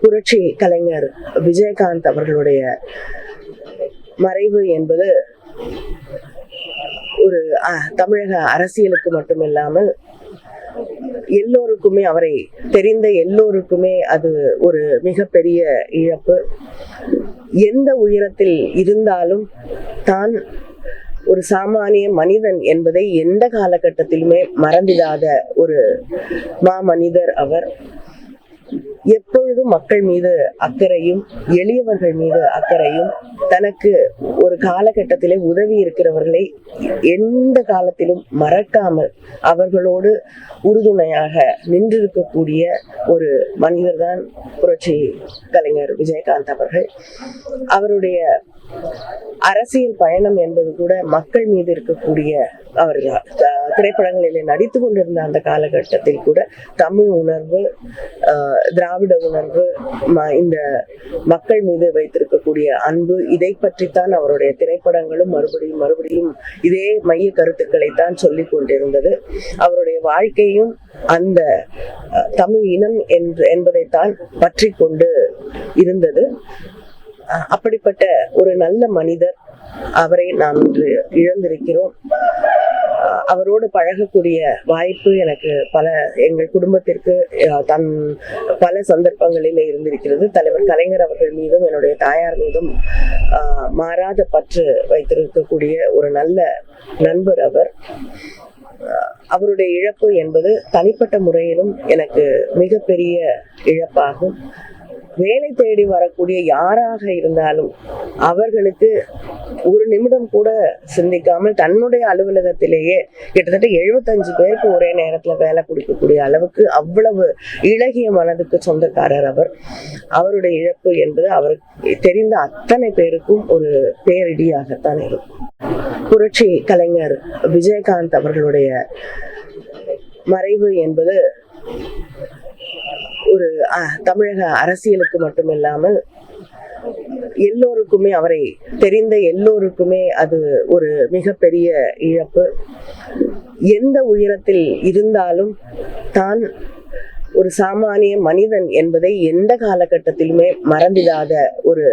புரட்சி கலைஞர் விஜயகாந்த் அவர்களுடைய மறைவு என்பது ஒரு தமிழக அரசியலுக்கு மட்டுமில்லாமல் எல்லோருக்குமே அவரை தெரிந்த எல்லோருக்குமே அது ஒரு மிகப்பெரிய இழப்பு. எந்த உயரத்தில் இருந்தாலும் தான் ஒரு சாமானிய மனிதன் என்பதை எந்த காலகட்டத்திலுமே மறந்திடாத ஒரு மாமனிதர் அவர். எப்பொழுதும் மக்கள் மீது அக்கறையும் எளியவர்கள் மீது அக்கறையும் தனக்கு ஒரு காலகட்டத்திலே உதவி இருக்கிறவர்களை எந்த காலத்திலும் மறக்காமல் அவர்களோடு உறுதுணையாக நின்றிருக்கக்கூடிய ஒரு மனிதர் தான் புரட்சி கலைஞர் விஜயகாந்த் அவர்கள். அவருடைய அரசியல் பயணம் என்பது கூட மக்கள் மீது இருக்கக்கூடிய அவர் திரைப்படங்களில் நடித்து கொண்டிருந்த அந்த காலகட்டத்தில் கூட தமிழ் உணர்வு திராவிட உணர்வு ம- இந்த மக்கள் மீது வைத்திருக்கக்கூடிய அன்பு இதை பற்றித்தான் அவருடைய திரைப்படங்களும் மறுபடியும் மறுபடியும் இதே மைய கருத்துக்களைத்தான் சொல்லிக் கொண்டிருந்தது. அவருடைய வாழ்க்கையும் அந்த தமிழ் இனம் என்று என்பதைத்தான் பற்றி கொண்டு இருந்தது. அப்படிப்பட்ட ஒரு நல்ல மனிதர் அவரை நாம் இன்று இழந்திருக்கிறோம். அவரோடு பழகக்கூடிய வாய்ப்பு எனக்கு பல எங்கள் குடும்பத்திற்கு தன் பல சந்தர்ப்பங்களில் இருந்திருக்கிறது. தலைவர் கலைஞர் அவர்கள் மீதும் என்னுடைய தாயார் மீதும் மாறாத பற்று வைத்திருக்கக்கூடிய ஒரு நல்ல நண்பர் அவர். அவருடைய இழப்பு என்பது தனிப்பட்ட முறையிலும் எனக்கு மிகப்பெரிய இழப்பாகும். வேலை தேடி வரக்கூடிய யாராக இருந்தாலும் அவர்களுக்கு ஒரு நிமிடம் கூட சிந்திக்காமல் தன்னுடைய அலுவலகத்திலேயே கிட்டத்தட்ட எழுபத்தஞ்சு பேருக்கு ஒரே நேரத்துல வேலை கொடுக்கக்கூடிய அளவுக்கு அவ்வளவு இளகிய மனதுக்கு சொந்தக்காரர் அவர். அவருடைய இழப்பு என்பது அவருக்கு தெரிந்த அத்தனை பேருக்கும் ஒரு பேரிடியாகத்தான் இருக்கும். புரட்சி கலைஞர் விஜயகாந்த் அவர்களுடைய மறைவு என்பது ஒரு தமிழக அரசியலுக்கு மட்டுமில்லாமல் எல்லோருக்குமே அவரை தெரிந்த எல்லோருக்குமே அது ஒரு மிகப்பெரிய இழப்பு. எந்த உயரத்தில் இருந்தாலும் தான் ஒரு சாமானிய மனிதன் என்பதை எந்த காலகட்டத்திலுமே மறந்திடாத ஒரு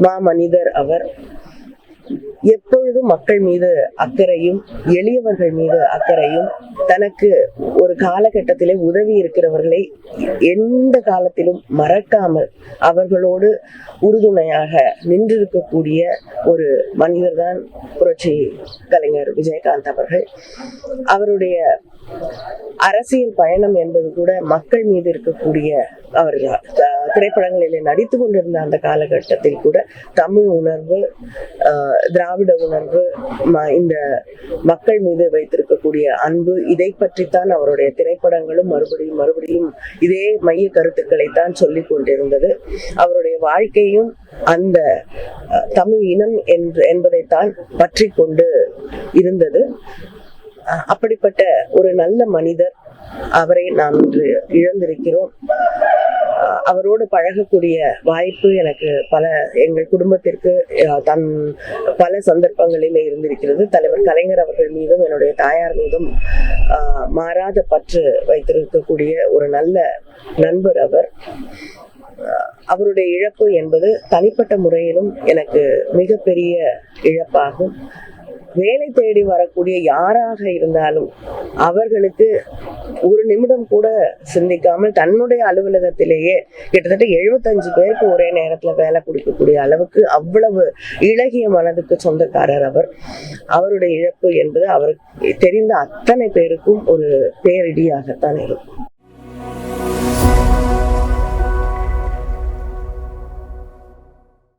மாமனிதர் அவர். எப்பொழுதும் மக்கள் மீது அக்கறையும் எளியவர்கள் மீது அக்கறையும் தனக்கு ஒரு காலகட்டத்திலே உதவி இருக்கிறவர்களை எந்த காலத்திலும் மறக்காமல் அவர்களோடு உறுதுணையாக நின்றிருக்கக்கூடிய ஒரு மனிதர் தான் புரட்சி கலைஞர் விஜயகாந்த் அவர்கள். அவருடைய அரசியல் பயணம் என்பது கூட மக்கள் மீது இருக்கக்கூடிய அவர் திரைப்படங்களில் திரைப்படங்களிலே நடித்து கொண்டிருந்த அந்த காலகட்டத்தில் கூட தமிழ் உணர்வு திராவிட உணர்வு ம- இந்த மக்கள் மீது வைத்திருக்கக்கூடிய அன்பு இதை பற்றித்தான் அவருடைய திரைப்படங்களும் மறுபடியும் மறுபடியும் இதே மைய கருத்துக்களைத்தான் சொல்லிக் கொண்டிருந்தது. அவருடைய வாழ்க்கையும் அந்த தமிழ் இனம் என்று என்பதைத்தான் பற்றி கொண்டு இருந்தது. அப்படிப்பட்ட ஒரு நல்ல மனிதர் அவரை நாம் இன்று இழந்திருக்கிறோம். அவரோடு பழகக்கூடிய வாய்ப்பு எனக்கு பல எங்கள் குடும்பத்திற்கு தன் பல சந்தர்ப்பங்களில் இருந்திருக்கிறது. தலைவர் கலைஞர் அவர்கள் மீதும் என்னுடைய தாயார் மீதும் மாறாத பற்று வைத்திருக்கக்கூடிய ஒரு நல்ல நண்பர் அவர். அவருடைய இழப்பு என்பது தனிப்பட்ட முறையிலும் எனக்கு மிகப்பெரிய இழப்பாகும். வேலை தேடி வரக்கூடிய யாராக இருந்தாலும் அவர்களுக்கு ஒரு நிமிடம் கூட சிந்திக்காமல் தன்னுடைய அலுவலகத்திலேயே கிட்டத்தட்ட எழுபத்தஞ்சு பேருக்கு ஒரே நேரத்துல வேலை கொடுக்கக்கூடிய அளவுக்கு அவ்வளவு இழகிய மனதுக்கு சொந்தக்காரர் அவர். அவருடைய இழப்பு என்பது அவருக்கு தெரிந்த அத்தனை பேருக்கும் ஒரு பேரிடியாகத்தான் இருக்கும்.